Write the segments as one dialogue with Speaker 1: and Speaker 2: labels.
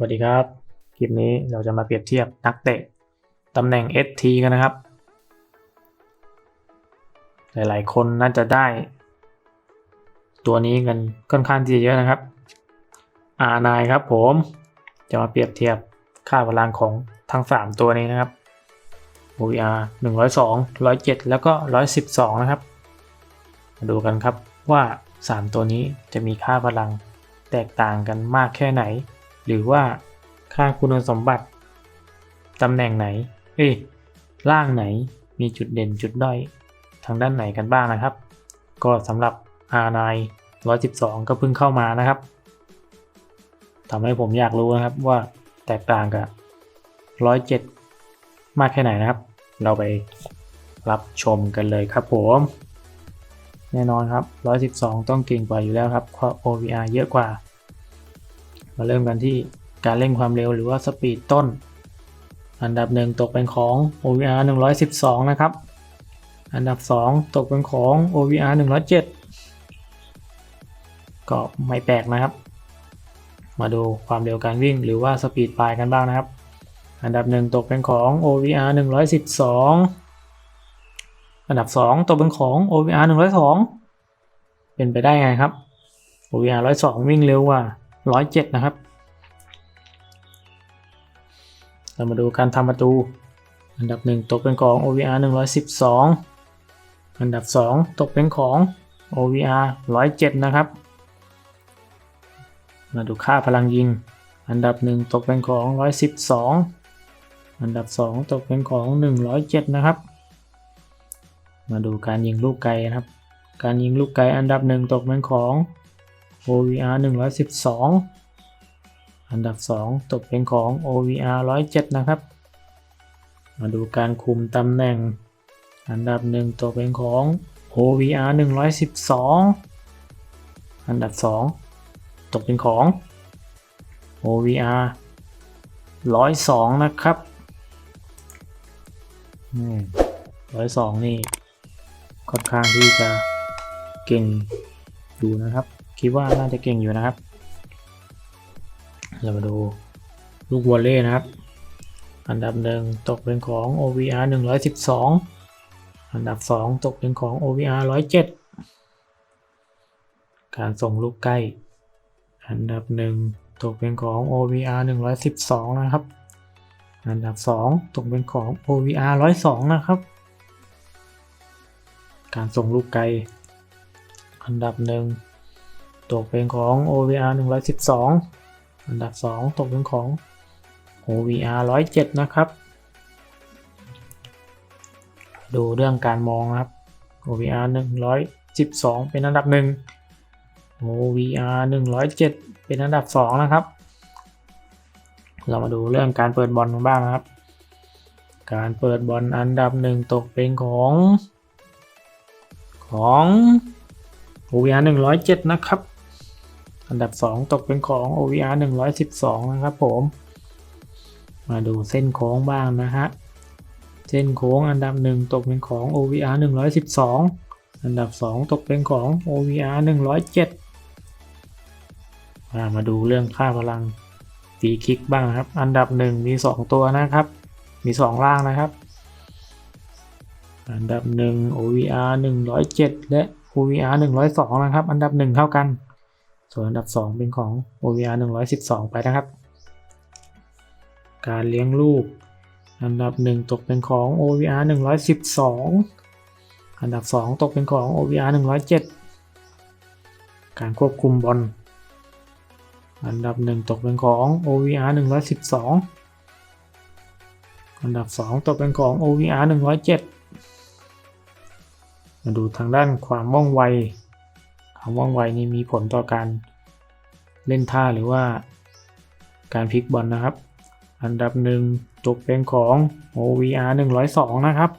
Speaker 1: สวัสดีครับ คลิปนี้เราจะมาเปรียบเทียบนักเตะตำแหน่ง ST กันนะครับ หลายๆ คนน่าจะได้ ตัวนี้กันค่อนข้างที่จะเยอะนะครับ R9 ครับผม จะมาเปรียบเทียบค่าพลังของทั้ง 3 ตัวนี้นะครับ OVR 102 107 แล้วก็ 112 นะครับ มาดูกันครับว่า 3 ตัวนี้จะมีค่าพลังแตกต่างกันมากแค่ไหน หรือว่าค่าคุณสมบัติ ตำแหน่งไหน เอ้ยร่างไหนมีจุดเด่นจุดด้อยทางด้านไหนกันบ้างนะครับ ก็สำหรับ R9 112 ก็เพิ่งเข้ามานะครับทำให้ผมอยากรู้นะครับว่าแตกต่างกับ 107 มากแค่ไหนนะครับ เราไปรับชมกันเลยครับผม แน่นอนครับ 112 ต้องเก่งกว่าอยู่แล้วครับเพราะ OVR เยอะกว่า มาเริ่มกันที่การเร่งความเร็วหรือว่าสปีดต้น อันดับหนึ่งตกเป็นของ OVR 112 นะครับ อันดับ 2 ตกเป็นของ OVR 107 ก็ไม่แปลกนะครับ มาดูความเร็วการวิ่งหรือว่าสปีดปลายกันบ้างนะครับ อันดับหนึ่งตกเป็นของ OVR 112 อันดับ 2 ตกเป็นของ OVR 102 เป็นไปได้ไงครับ OVR 102 วิ่งเร็วกว่า 107นะครับ เรามาดูการทำประตู อันดับ1ตกเป็นของ OVR 112 อันดับ2ตกเป็นของ OVR 107 นะครับ มาดูค่าพลังยิง อันดับ1ตกเป็นของ 112 อันดับ2ตกเป็นของ 107 นะครับ มาดูการยิงลูกไกลนะครับ การยิงลูกไกลอันดับ1ตกเป็นของ OVR 112 อันดับ 2 ตกเป็นของ OVR 107 นะครับ มาดูการคุมตำแหน่ง อันดับ 1 ตกเป็นของ OVR 112 อันดับ 2 ตกเป็นของ OVR 102 นะครับอืม102นี่ค่อนข้างที่จะเก่งอยู่นะครับ คิดว่าน่าจะเก่งอยู่นะครับ เรามาดูลูกวอลเล่นะครับ อันดับหนึ่งตกเป็นของ OVR 112 อันดับ 2 ตกเป็นของ OVR 107 การส่งลูกใกล้ อันดับหนึ่งตกเป็นของ OVR 112 นะครับ อันดับ 2 ตกเป็นของ OVR 102 นะครับ การส่งลูกไกล อันดับหนึ่ง ตกเป็นของ OVR 112 อันดับ 2 ตกเป็นของ OVR 107 นะครับ ดูเรื่องการมองนะครับ OVR 112 เป็นอันดับหนึ่ง OVR 107 เป็นอันดับ 2 นะครับ เรามาดูเรื่องการเปิดบอลกันบ้างนะครับ การเปิดบอลอันดับหนึ่งตกเป็นของของ OVR 107 นะครับ อันดับ 2 ตกเป็นของ OVR 112 นะครับผม มาดูเส้นโค้งบ้างนะฮะ เส้นโค้งอันดับ 1 ตกเป็นของ OVR 112 อันดับ 2 ตกเป็นของ OVR 107 มามาดูเรื่องค่าพลังฟีคิกบ้างครับ อันดับ 1 มี 2 ตัวนะครับ มี 2 ล่างนะครับ อันดับ 1 OVR 107 และ OVR 102 นะครับ อันดับ 1 เท่ากัน ส่วนอันดับ 2 เป็นของ OVR 112 ไปนะครับ การเลี้ยงลูก อันดับ 1 ตกเป็นของ OVR 112 อันดับ 2 ตกเป็นของ OVR 107 การควบคุมบอล อันดับ 1 ตกเป็นของ OVR 112 อันดับ 2 ตกเป็นของ OVR 107 มาดูทางด้านความว่องไว ความว่องไวนี่มีผลต่อการเล่นท่าหรือว่าการพลิกบอลนะครับ อันดับหนึ่งตกเป็นของ OVR 102 นะครับ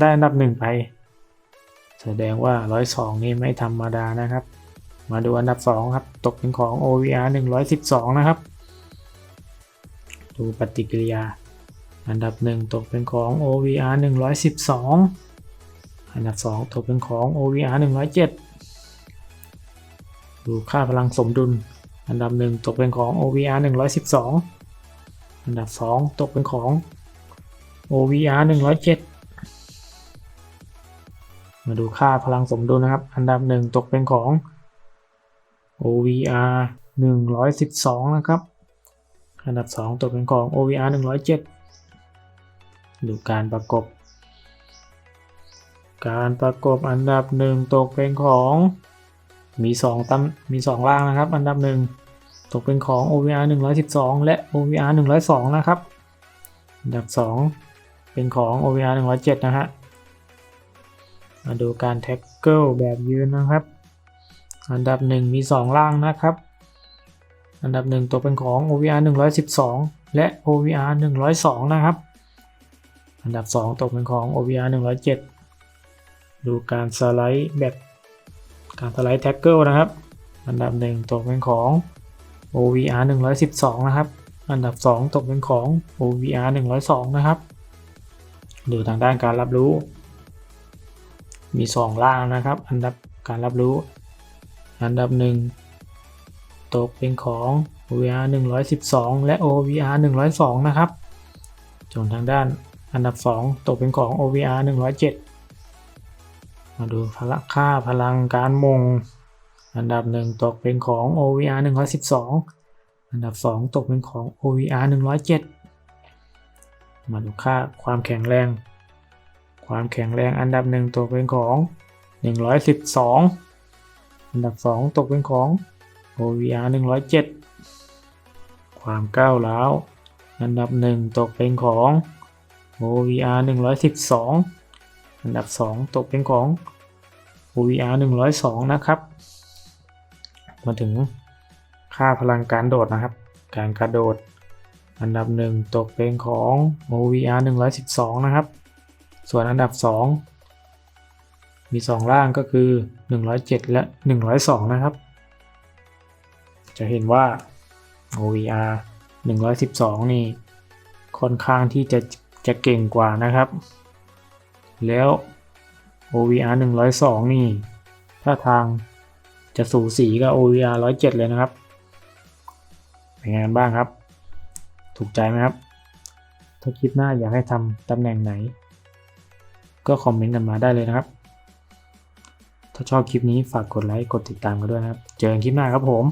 Speaker 1: ได้อันดับหนึ่งไป แสดงว่า 102 นี่ไม่ธรรมดานะครับ มาดูอันดับ 2 ครับ ตกเป็นของ OVR 112 นะครับ ดูปฏิกิริยา อันดับ 1 ตกเป็นของ OVR 112 อันดับ 2 ตกเป็นของ OVR 107 ดูค่าพลังสมดุล อันดับ 1 ตกเป็นของ OVR 112 อันดับ 2 ตกเป็นของ OVR 107 มาดูค่าพลังสมดุลนะครับ อันดับ 1 ตกเป็นของ OVR 112 นะครับ อันดับ 2 ตกเป็นของ OVR 107 ดูการประกบ การประกบอันดับ 1 ตกเป็นของ มี2ตำมี 2 ล่างนะครับ อันดับ 1 ตกเป็นของ OVR 112 และ OVR 102 นะครับ อันดับ 2 เป็นของ OVR 107 นะฮะ มาดูการแท็กเกิลแบบยืนนะครับ อันดับ 1 มี 2 ล่างนะครับ อันดับ 1 ตกเป็นของ OVR 112 และ OVR 102 นะครับ อันดับ 2 ตกเป็นของ OVR 107 ดูการสไลด์แบบ การสไลด์แท็กเกิลนะครับ อันดับ 1 ตกเป็นของ OVR 112 นะครับ อันดับ 2 ตกเป็นของ OVR 102 นะครับ ดูทางด้านการรับรู้ มี 2 ล่างนะครับ อันดับการรับรู้ อันดับ 1 ตกเป็นของ OVR 112 และ OVR 102 นะครับส่วนทางด้านอันดับ 2 ตกเป็นของ OVR 107 มาดูพละค่าพลังการมง อันดับ 1 ตกเป็นของ OVR 112 อันดับ 2 ตกเป็นของ OVR 107 มาดูค่าความแข็งแรง ความแข็งแรงอันดับ 1 ตกเป็นของ 112 อันดับ 2 ตกเป็นของ OVR 107 ความก้าวร้าวอันดับ 1 ตกเป็นของ OVR 112 อันดับ 2 ตกเป็นของ OVR 102 นะครับ มาถึงค่าพลังการโดดนะครับ การกระโดด อันดับ 1 ตกเป็นของ OVR 112 นะครับ ส่วนอันดับ 2 มี 2 ล่างก็คือ 107 และ 102 นะครับ จะเห็นว่า OVR 112 นี่ค่อนข้างที่จะจะเก่งกว่านะครับ แล้ว OVR 102 นี่ถ้าทางจะสูสีกับ OVR 107 เลยนะครับ เป็นไงกันบ้างครับ ถูกใจไหมครับ ถ้าคลิปหน้าอยากให้ทำตำแหน่งไหน ก็คอมเมนต์กันมาได้เลยนะครับ ถ้าชอบคลิปนี้ฝากกดไลค์ กดติดตามกันด้วยนะครับ เจอกันคลิปหน้าครับผม